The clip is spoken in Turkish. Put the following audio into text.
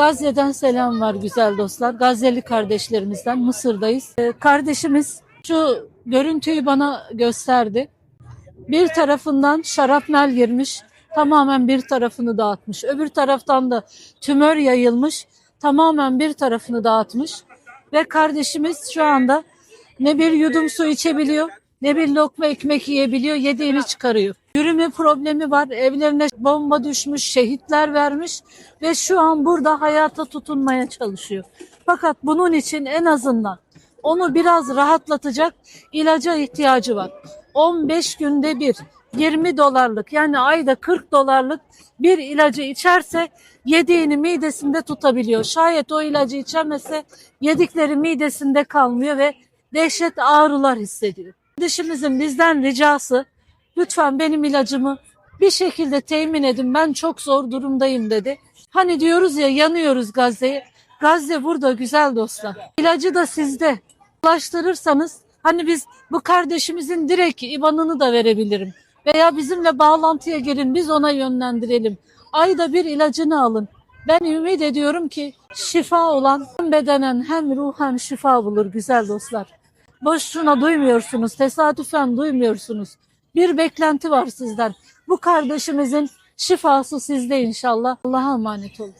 Gazze'den selam var güzel dostlar. Gazze'li kardeşlerimizden Mısır'dayız. Ee, kardeşimiz şu görüntüyü bana gösterdi. Bir tarafından şarapnel girmiş, tamamen bir tarafını dağıtmış. Öbür taraftan da tümör yayılmış, tamamen bir tarafını dağıtmış. Ve kardeşimiz şu anda ne bir yudum su içebiliyor, ne bir lokma ekmek yiyebiliyor, yediğini çıkarıyor. Yürüme problemi var, evlerine bomba düşmüş, şehitler vermiş ve şu an burada hayata tutunmaya çalışıyor. Fakat bunun için en azından onu biraz rahatlatacak ilaca ihtiyacı var. 15 günde bir 20 dolarlık yani ayda 40 dolarlık bir ilacı içerse yediğini midesinde tutabiliyor. Şayet o ilacı içemezse yedikleri midesinde kalmıyor ve dehşet ağrılar hissediyor. Kardeşimizin bizden ricası lütfen benim ilacımı bir şekilde temin edin ben çok zor durumdayım dedi. Hani diyoruz ya yanıyoruz Gazze'ye. Gazze burada güzel dostlar. İlacı da sizde. Ulaştırırsanız hani biz bu kardeşimizin direkt IBAN'ını da verebilirim. Veya bizimle bağlantıya girin biz ona yönlendirelim. Ayda bir ilacını alın. Ben ümit ediyorum ki şifa olan hem bedenen hem ruhen şifa bulur güzel dostlar. Boşuna duymuyorsunuz, tesadüfen duymuyorsunuz. Bir beklenti var sizden. Bu kardeşimizin şifası sizde inşallah. Allah'a emanet olun.